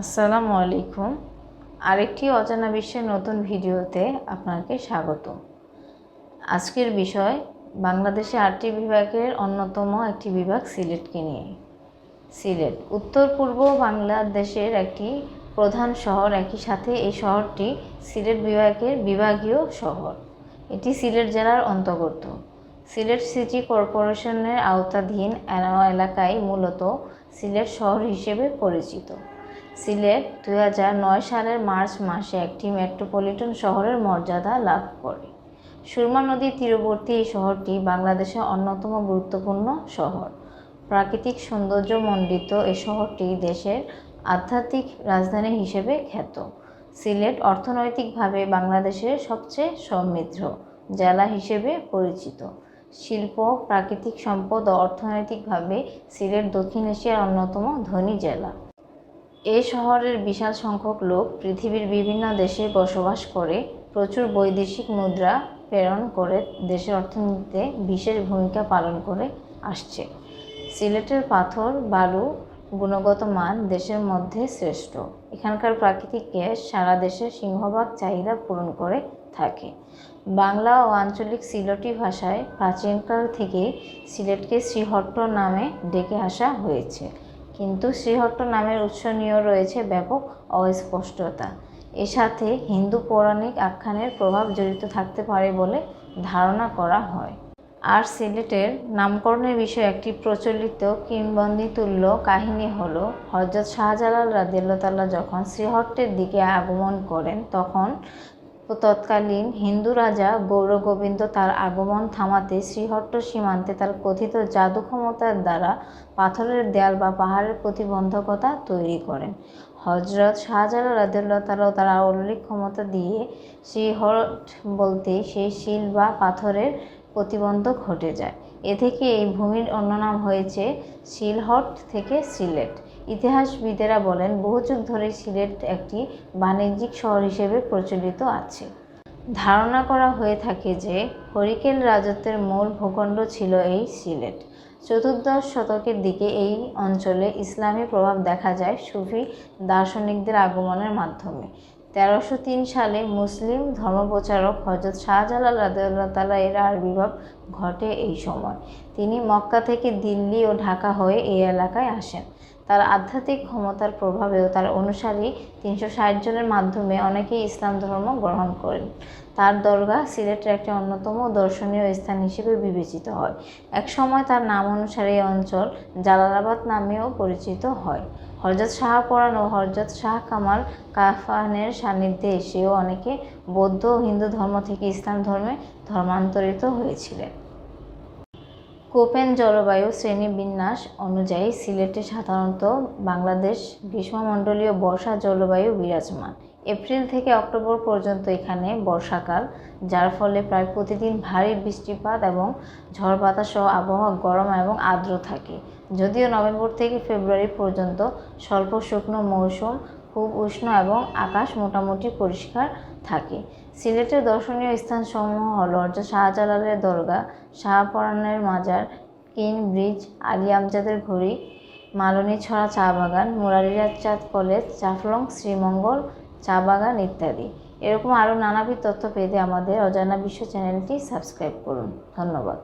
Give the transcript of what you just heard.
আসসালামু আলাইকুম। আরেকটি অজানা বিশ্বের নতুন ভিডিওতে আপনাকে স্বাগত। আজকের বিষয়, বাংলাদেশে আটটি বিভাগের অন্যতম একটি বিভাগ সিলেটকে নিয়ে। সিলেট, উত্তর পূর্ব বাংলাদেশের একটি প্রধান শহর, একই সাথে এই শহরটি সিলেট বিভাগের বিভাগীয় শহর। এটি সিলেট জেলার অন্তর্গত। সিলেট সিটি কর্পোরেশনের আওতাধীন এলাকায় মূলত সিলেট শহর হিসেবে পরিচিত। সিলেট দুই সালের মার্চ মাসে একটি মেট্রোপলিটন শহরের মর্যাদা লাভ করে। সুরমা নদীর তীরবর্তী এই শহরটি বাংলাদেশের অন্যতম গুরুত্বপূর্ণ শহর। প্রাকৃতিক সৌন্দর্যমণ্ডিত এই শহরটি দেশের আধ্যাত্মিক রাজধানী হিসেবে খ্যাত। সিলেট অর্থনৈতিকভাবে বাংলাদেশের সবচেয়ে সমৃদ্ধ জেলা হিসেবে পরিচিত। শিল্প, প্রাকৃতিক সম্পদ ও অর্থনৈতিকভাবে সিলেট দক্ষিণ এশিয়ার অন্যতম ধনী জেলা। এই শহরের বিশাল সংখ্যক লোক পৃথিবীর বিভিন্ন দেশে বসবাস করে, প্রচুর বৈদেশিক মুদ্রা প্রেরণ করে, দেশের অর্থনীতিতে বিশেষ ভূমিকা পালন করে আসছে। সিলেটের পাথর, বালু, গুণগত মান দেশের মধ্যে শ্রেষ্ঠ। এখানকার প্রাকৃতিক গ্যাস সারা দেশের সিংহভাগ চাহিদা পূরণ করে থাকে। বাংলা ও আঞ্চলিক সিলটি ভাষায় প্রাচীনকাল থেকে সিলেটকে শ্রীহট্ট নামে ডেকে আসা হয়েছে। কিন্তু শ্রীহট্ট নামের উৎস নিয়েও রয়েছে ব্যাপক অস্পষ্টতা। এর সাথে হিন্দু পৌরাণিক আখ্যানের প্রভাব জড়িত থাকতে পারে বলে ধারণা করা হয়। আর সিলেটের নামকরণের বিষয়ে একটি প্রচলিত কিংবদন্তিতুল্য কাহিনী হল হজরত শাহজালাল রাদিয়াল্লাহু যখন শ্রীহট্টের দিকে আগমন করেন, তখন তৎকালীন হিন্দু রাজা গৌরগোবিন্দ তার আগমন থামাতে শ্রীহট্ট সীমান্তে তার কথিত জাদু ক্ষমতার দ্বারা পাথরের দেয়াল বা পাহাড়ের প্রতিবন্ধকতা তৈরি করেন। হজরত শাহজালাল রাজুল্লাহ তার অলৌকিক ক্ষমতা দিয়ে শ্রীহট বলতে সেই শিল বা পাথরের প্রতিবন্ধক ঘটে যায়। এ থেকে এই ভূমির অন্য নাম হয়েছে শিলহট থেকে সিলেট। ইতিহাসবিদেরা বলেন, বহু যুগ ধরে সিলেট একটি বাণিজ্যিক শহর হিসেবে প্রচলিত আছে। ধারণা করা হয়ে থাকে যে, হরিকেল রাজত্বের মূল ভূখণ্ড ছিল এই সিলেট। চতুর্দশ শতকের দিকে এই অঞ্চলে ইসলামী প্রভাব দেখা যায় সুফি দার্শনিকদের আগমনের মাধ্যমে। তেরোশো তিন সালে মুসলিম ধর্মপ্রচারক হজরত শাহজালাল রাদিয়াল্লাহু তাআলা এর আবির্ভাব ঘটে এই সময়। তিনি মক্কা থেকে দিল্লি ও ঢাকা হয়ে এই এলাকায় আসেন। তার আধ্যাত্মিক ক্ষমতার প্রভাবেও তার অনুসারী তিনশো ষাট জনের মাধ্যমে অনেকেই ইসলাম ধর্ম গ্রহণ করেন। তার দরগা সিলেটের একটি অন্যতম দর্শনীয় স্থান হিসেবে বিবেচিত হয়। একসময় তার নাম অনুসারে এই অঞ্চল জালালাবাদ নামেও পরিচিত হয়। হরজত শাহপরাণ ও হরজত শাহ কামাল কাফানের সান্নিধ্যে এসেও অনেকে বৌদ্ধ ও হিন্দু ধর্ম থেকে ইসলাম ধর্মে ধর্মান্তরিত হয়েছিলেন। কোপেন জলবায়ু শ্রেণীবিন্যাস অনুযায়ী সিলেটে সাধারণত বাংলাদেশ গ্রীষ্মমণ্ডলীয় বর্ষা জলবায়ু বিরাজমান। এপ্রিল থেকে অক্টোবর পর্যন্ত এখানে বর্ষাকাল, যার ফলে প্রায় প্রতিদিন ভারী বৃষ্টিপাত এবং ঝড় বাতাস সহ আবহাওয়া গরম এবং আর্দ্র থাকে। যদিও নভেম্বর থেকে ফেব্রুয়ারি পর্যন্ত স্বল্প শুকনো মৌসুম, খুব উষ্ণ এবং আকাশ মোটামুটি পরিষ্কার থাকে। সিলেটের দর্শনীয় স্থানসমূহ হল হজরত শাহজালালের দরগা, শাহপরানের মাজার কিন ব্রিজ, আলী আমজাদের ঘড়ি, মালনী ছড়া চা বাগান মুরারিরাজ চাঁদ কলেজ চাফলং শ্রীমঙ্গল, চা বাগান ইত্যাদি। এরকম আরও নানাবিধ তথ্য পেতে আমাদের অজানা বিশ্ব চ্যানেলটি সাবস্ক্রাইব করুন। ধন্যবাদ।